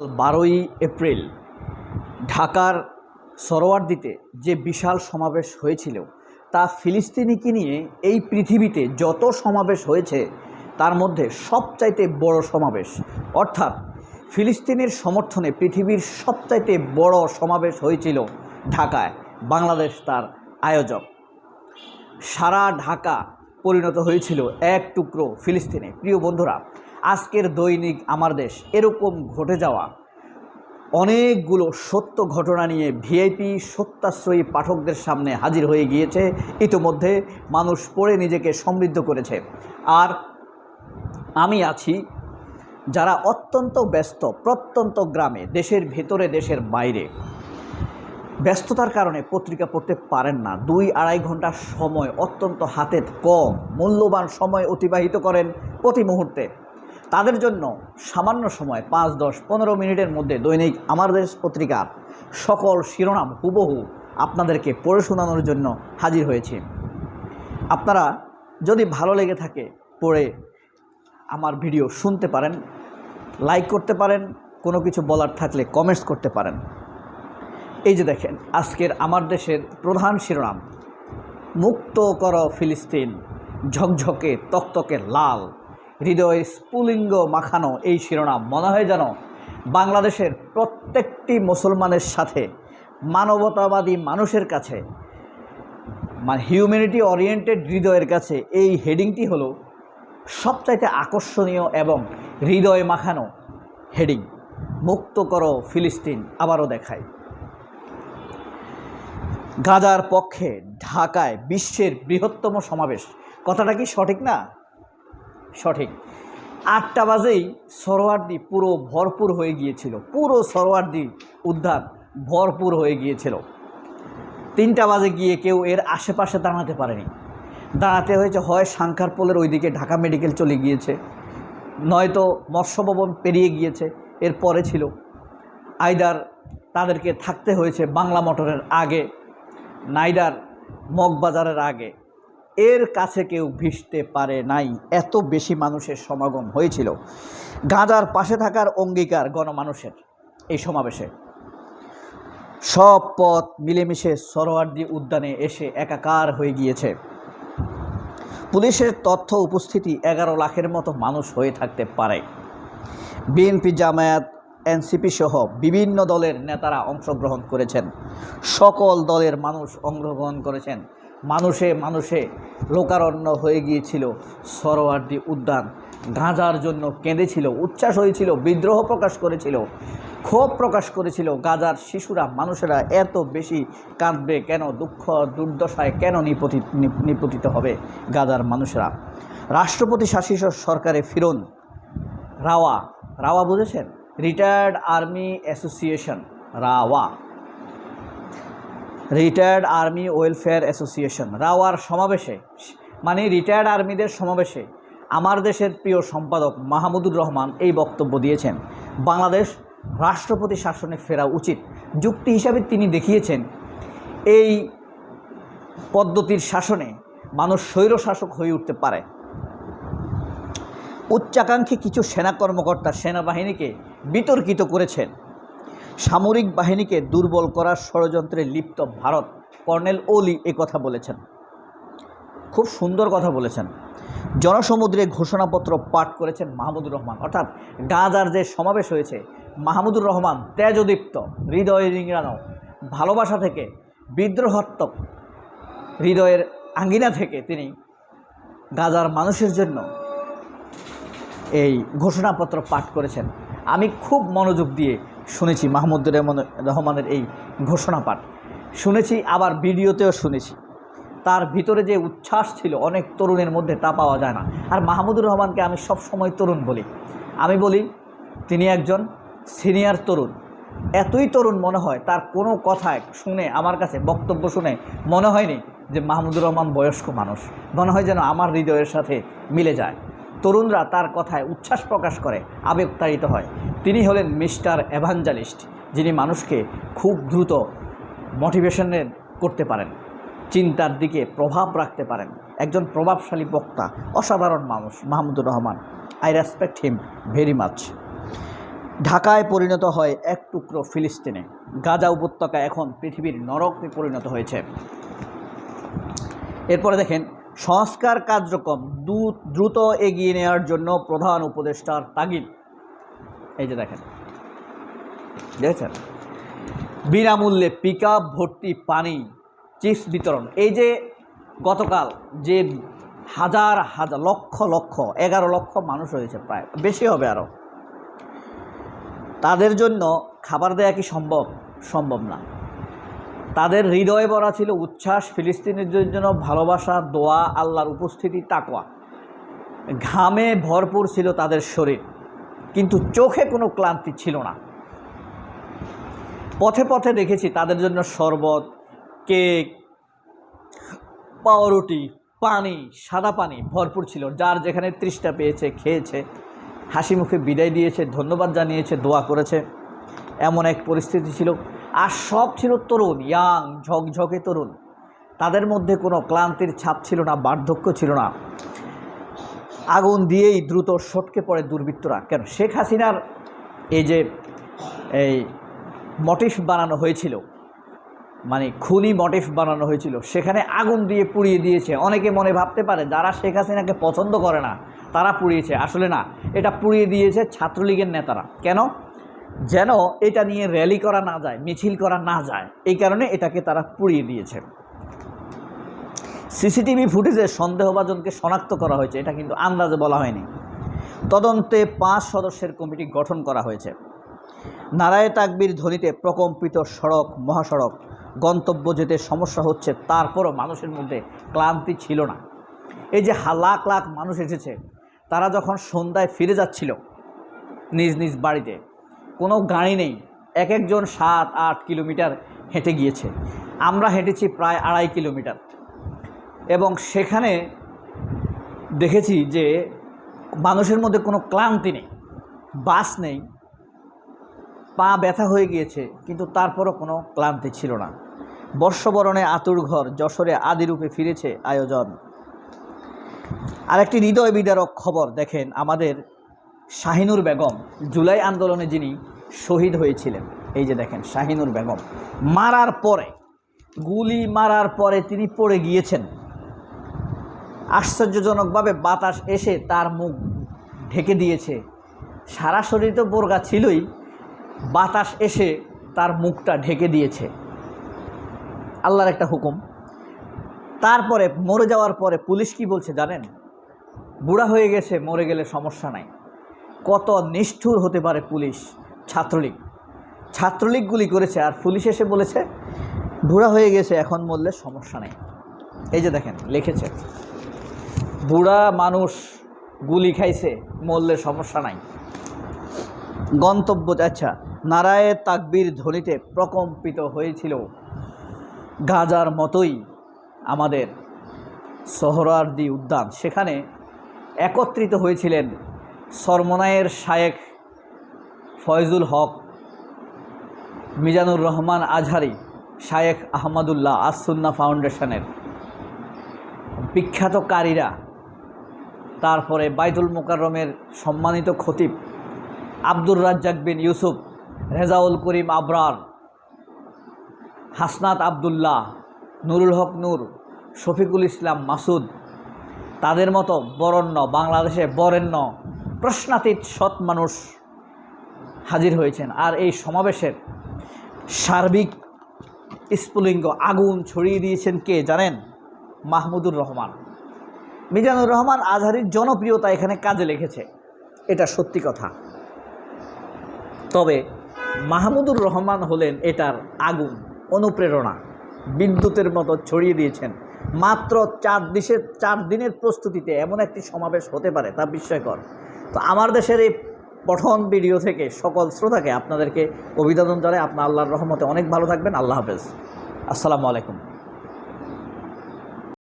বারোই এপ্রিল ঢাকার সরোয়ার্দিতে যে বিশাল সমাবেশ হয়েছিল, তা ফিলিস্তিনিকে নিয়ে এই পৃথিবীতে যত সমাবেশ হয়েছে, তার মধ্যে সবচাইতে বড় সমাবেশ। অর্থাৎ ফিলিস্তিনের সমর্থনে পৃথিবীর সবচাইতে বড় সমাবেশ হয়েছিল ঢাকায়, বাংলাদেশ তার আয়োজক। সারা ঢাকা পরিণত হয়েছিল এক টুকরো ফিলিস্তিনে। প্রিয় বন্ধুরা আজকের দৈনিক আমার দেশ, এরকম ঘটে যাওয়া। অনেকগুলো সত্য ঘটনা নিয়ে ভিআইপি, সত্যাশ্রয়ী পাঠকদের সামনে হাজির হয়ে গিয়েছে। ইতোমধ্যে মানুষ পড়ে নিজেকে সমৃদ্ধ করেছে। আর আমি আছি যারা অত্যন্ত ব্যস্ত, প্রত্যন্ত গ্রামে, দেশের ভেতরে, দেশের বাইরে। ব্যস্ততার কারণে পত্রিকা পড়তে পারেন না। দুই আড়াই ঘণ্টা সময় অত্যন্ত হাতে কম, মূল্যবান সময় অতিবাহিত করেন প্রতি মুহূর্তে। তাদের জন্য সামান্য সময়, পাঁচ, দশ, পনেরো মিনিটের মধ্যে দৈনিক আমার দেশ পত্রিকার সকল শিরোনাম হুবহু আপনাদেরকে পড়ে শোনানোর জন্য হাজির হয়েছি। আপনারা যদি ভালো লেগে থাকে পড়ে আমার ভিডিও শুনতে পারেন, লাইক করতে পারেন, কোনো কিছু বলার থাকলে কমেন্টস করতে পারেন। এই যে দেখেন, আজকের আমার দেশের প্রধান শিরোনাম, মুক্ত কর ফিলিস্তিন, ঝকঝকে, তকতকে লাল। হৃদয়ে স্ফুলিঙ্গ মাখানো এই শিরোনাম। মনে হয় যেন বাংলাদেশের প্রত্যেকটি মুসলমানের সাথে মানবতাবাদী মানুষের কাছে মানে হিউম্যানিটি ওরিয়েন্টেড হৃদয়ের কাছে এই হেডিংটি হলো সবচাইতে আকর্ষণীয় এবং হৃদয় মাখানো হেডিং মুক্ত করো ফিলিস্তিন, আবারও দেখায় গাজার পক্ষে ঢাকায় বিশ্বের বৃহত্তম সমাবেশ। কথাটা কি সঠিক না? সঠিক। আটটা বাজেই সরোয়ার্দি পুরো ভরপুর হয়ে গিয়েছিল। পুরো সরোয়ার্দি উদ্যান ভরপুর হয়ে গিয়েছিল। তিনটা বাজে গিয়ে কেউ এর আশেপাশে দাঁড়াতে পারেনি। দাঁড়াতে হয়েছে হয় সাংখার পোলের ওইদিকে ঢাকা মেডিকেল চলে গিয়েছে, নয়তো মৎস্যভবন পেরিয়ে গিয়েছে, এর পরে ছিল। আইদার তাদেরকে থাকতে হয়েছে বাংলা মোটরের আগে নাইডার মগবাজারের আগে। এর কাছে কেউ ভিসতে পারে নাই। এত বেশি মানুষের সমাগম হয়েছিল। গাঁজার পাশে থাকার অঙ্গীকার গণমানুষের এই সমাবেশে। সব পথ মিলেমিশে সরোয়ার্দি উদ্যানে এসে একাকার হয়ে গিয়েছে। পুলিশের তথ্য উপস্থিতি এগারো লাখের মতো মানুষ হয়ে থাকতে পারে। বিএনপি জামায়াত, এনসিপি সহ বিভিন্ন দলের নেতারা অংশগ্রহণ করেছেন। সকল দলের মানুষ অংশগ্রহণ করেছেন। মানুষে মানুষে লোকারণ্য হয়ে গিয়েছিল সরোয়ার্দি উদ্যান। গাঁজার জন্য কেঁদেছিল, উচ্ছ্বাস হয়েছিল, বিদ্রোহ প্রকাশ করেছিল, ক্ষোভ প্রকাশ করেছিল। গাজার শিশুরা, মানুষেরা এত বেশি কাঁদবে কেন, দুঃখ, দুর্দশায় কেন নিপতি নিপতিত হবে গাজার মানুষেরা? রাষ্ট্রপতি শাসিত সরকারে ফিরন রাওয়া। রাওয়া বুঝেছেন? Retired army association, rava. Retired army welfare association, রাওয়ার সমাবেশে মানে রিটায়ার্ড আর্মিদের সমাবেশে আমার দেশের প্রিয় সম্পাদক মাহমুদুর রহমান এই বক্তব্য দিয়েছেন। বাংলাদেশ রাষ্ট্রপতি শাসনে ফেরা উচিত যুক্তি হিসাবে তিনি দেখিয়েছেন। এই পদ্ধতির শাসনে মানুষ স্বৈরশাসক হয়ে উঠতে পারে। উচ্চাকাঙ্ক্ষী কিছু সেনা কর্মকর্তা সেনাবাহিনীকে বিতর্কিত করেছেন। সামরিক বাহিনীকে দুর্বল করার ষড়যন্ত্রে লিপ্ত ভারত, কর্নেল ওলি এ কথা বলেছেন। খুব সুন্দর কথা বলেছেন। জনসমুদ্রে ঘোষণাপত্র পাঠ করেছেন মাহমুদুর রহমান। অর্থাৎ গাজার যে সমাবেশ হয়েছে, মাহমুদুর রহমান তেজদীপ্ত, হৃদয় রিংড়ানো ভালোবাসা থেকে বিদ্রোহাত্মক, হৃদয়ের আঙ্গিনা থেকে তিনি গাজার মানুষের জন্য এই ঘোষণাপত্র পাঠ করেছেন। আমি খুব মনোযোগ দিয়ে শুনেছি মাহমুদুর রহমান রহমানের এই ঘোষণা পাঠ শুনেছি, আবার ভিডিওতেও শুনেছি। তার ভিতরে যে উচ্ছ্বাস ছিল, অনেক তরুণের মধ্যে তা পাওয়া যায় না। আর মাহমুদুর রহমানকে আমি সব সময় তরুণ বলি। আমি বলি, তিনি একজন সিনিয়র তরুণ। এতই তরুণ মনে হয়, তার কোনো কথায় শুনে, আমার কাছে বক্তব্য শুনে মনে হয়নি যে মাহমুদুর রহমান বয়স্ক মানুষ। মনে হয় যেন আমার হৃদয়ের সাথে মিলে যায়। তরুণরা তার কথায় উচ্ছ্বাস প্রকাশ করে, আবেগতাড়িত হয়। তিনি হলেন মিস্টার এভাঞ্জালিস্ট, যিনি মানুষকে খুব দ্রুত মোটিভেশনের করতে পারেন, চিন্তার দিকে প্রভাব রাখতে পারেন। একজন প্রভাবশালী বক্তা, অসাধারণ মানুষ, Mahmudur Rahman. I respect him very much. ঢাকায় পরিণত হয় এক টুকরো ফিলিস্তিনে। গাজা উপত্যকা এখন পৃথিবীর নরকে পরিণত হয়েছে। এরপরে দেখেন সংস্কার কার্যক্রম দ্রুত এগিয়ে নেওয়ার জন্য প্রধান উপদেষ্টার তাগিদ। এই যে দেখেন। দেখেছেন? বিনামূল্যে পিক ভর্তি পানি চিপস বিতরণ। এই যে গতকাল যে হাজার হাজার, লক্ষ লক্ষ, এগারো লক্ষ মানুষ হয়েছে প্রায়, বেশি হবে আরও তাদের জন্য খাবার দেয়া কি সম্ভব? সম্ভব না। তাদের হৃদয়ে ভরা ছিল উচ্ছ্বাস ফিলিস্তিনের জন্য ভালোবাসা, দোয়া, আল্লাহর উপস্থিতি তাকোয়া ঘামে ভরপুর ছিল তাদের শরীর, কিন্তু চোখে কোনো ক্লান্তি ছিল না। পথে পথে দেখেছি তাদের জন্য শরবত, কেক পাউরুটি পানি, সাদা পানি ভরপুর ছিল, যার যেখানে তৃষ্ণা পেয়েছে, খেয়েছে হাসি মুখে বিদায় দিয়েছে, ধন্যবাদ জানিয়েছে, দোয়া করেছে। এমন এক পরিস্থিতি ছিল। আর সব ছিল তরুণ ইয়াং ঝকঝকে তরুণ। তাদের মধ্যে কোনো ক্লান্তির ছাপ ছিল না, বার্ধক্য ছিল না। আগুন দিয়েই দ্রুত সটকে পড়ে দুর্বৃত্তরা। কেন? শেখ হাসিনার এই যে, এই মোটিফ বানানো হয়েছিল মানে খুনি মোটিফ বানানো হয়েছিল, সেখানে আগুন দিয়ে পুড়িয়ে দিয়েছে। অনেকে মনে ভাবতে পারে, যারা শেখ হাসিনাকে পছন্দ করে না, তারা পুড়িয়েছে। আসলে না, এটা পুড়িয়ে দিয়েছে ছাত্রলীগের নেতারা। কেন? যেন এটা নিয়ে র্যালি করা না যায়, মিছিল করা না যায়। এই কারণে এটাকে তারা পুড়িয়ে দিয়েছে। সিসিটিভি ফুটেজে সন্দেহভাজনকে শনাক্ত করা হয়েছে, এটা কিন্তু আন্দাজে বলা হয়নি। তদন্তে পাঁচ সদস্যের কমিটি গঠন করা হয়েছে। নারায় তাকবির ধ্বনিতে প্রকম্পিত সড়ক, মহাসড়ক, গন্তব্য যেতে সমস্যা হচ্ছে, তারপরও মানুষের মধ্যে ক্লান্তি ছিল না। এই যে লাখ লাখ মানুষ এসেছে, তারা যখন সন্ধ্যায় ফিরে যাচ্ছিল নিজ নিজ বাড়িতে কোনো গাড়ি নেই। এক একজন সাত, আট কিলোমিটার হেঁটে গিয়েছে। আমরা হেঁটেছি প্রায় আড়াই কিলোমিটার। এবং সেখানে দেখেছি যে মানুষের মধ্যে কোনো ক্লান্তি নেই, বাস নেই, পা ব্যথা হয়ে গিয়েছে, কিন্তু তারপরও কোনো ক্লান্তি ছিল না। বর্ষবরণে আতুর ঘর, যশোরে আদিরূপে ফিরেছে আয়োজন। আরেকটি হৃদয় বিদারক খবর দেখেন আমাদের শাহিনুর বেগম, জুলাই আন্দোলনে যিনি শহীদ হয়েছিলেন, এই যে দেখেন শাহিনুর বেগম, মারার পরে, গুলি মারার পরে তিনি পড়ে গিয়েছেন। আশ্চর্যজনকভাবে বাতাস এসে তার মুখ ঢেকে দিয়েছে। সারা শরীর তো বোরগা ছিলই, বাতাস এসে তার মুখটা ঢেকে দিয়েছে। আল্লাহর একটা হুকুম। তারপরে মরে যাওয়ার পরে পুলিশ কি বলছে জানেন? বুড়া হয়ে গেছে, মরে গেলে সমস্যা নাই। কত নিষ্ঠুর হতে পারে পুলিশ? ছাত্রলীগ। ছাত্রলীগ গুলি করেছে আর পুলিশ এসে বলেছে, বুড়া হয়ে গেছে, এখন মরলে সমস্যা নেই। এই যে দেখেন, লিখেছে, বুড়া মানুষ গুলি খাইছে, মরলে সমস্যা নাই। গন্তব্য আচ্ছা নারায়ে তাকবীর ধ্বনিতে প্রকম্পিত হয়েছিল, গাজার মতোই আমাদের সোহরার্দি উদ্যান। সেখানে একত্রিত হয়েছিলেন সরমনায়ের শায়েখ ফয়জুল হক, মিজানুর রহমান আজহারি শায়েখ আহমদুল্লাহ আসুন্না ফাউন্ডেশনের বিখ্যাত কারীরা তারপরে বাইতুল মোকাররমের সম্মানিত খতিব আব্দুর রাজ্জাক বিন ইউসুফ, রেজাউল করিম আবরার, হাসনাত আবদুল্লাহ, নুরুল হক নূর, শফিকুল ইসলাম মাসুদ, তাদের মতো বরণ্য, বাংলাদেশে বরেণ্য প্রশ্নাতীত সৎ মানুষ হাজির হয়েছেন। আর এই সমাবেশের সার্বিক স্ফুলিঙ্গ আগুন ছড়িয়ে দিয়েছেন কে জানেন? মাহমুদুর রহমান। মিজানুর রহমান আজহারির জনপ্রিয়তা এখানে কাজে লেগেছে। এটা সত্যি কথা। তবে মাহমুদুর রহমান হলেন এটার আগুন, অনুপ্রেরণা বিদ্যুতের মতো ছড়িয়ে দিয়েছেন। মাত্র চার দেশের চার দিনের প্রস্তুতিতে এমন একটি সমাবেশ হতে পারে তা বিস্ময়কর। তো আমার দেশের এই পঠন ভিডিও থেকে সকল শ্রোতাকে আপনাদেরকে অভিনন্দন জানাই। আপনার আল্লাহর রহমতে অনেক ভালো থাকবেন। আল্লাহ হাফেজ। আসসালামু আলাইকুম।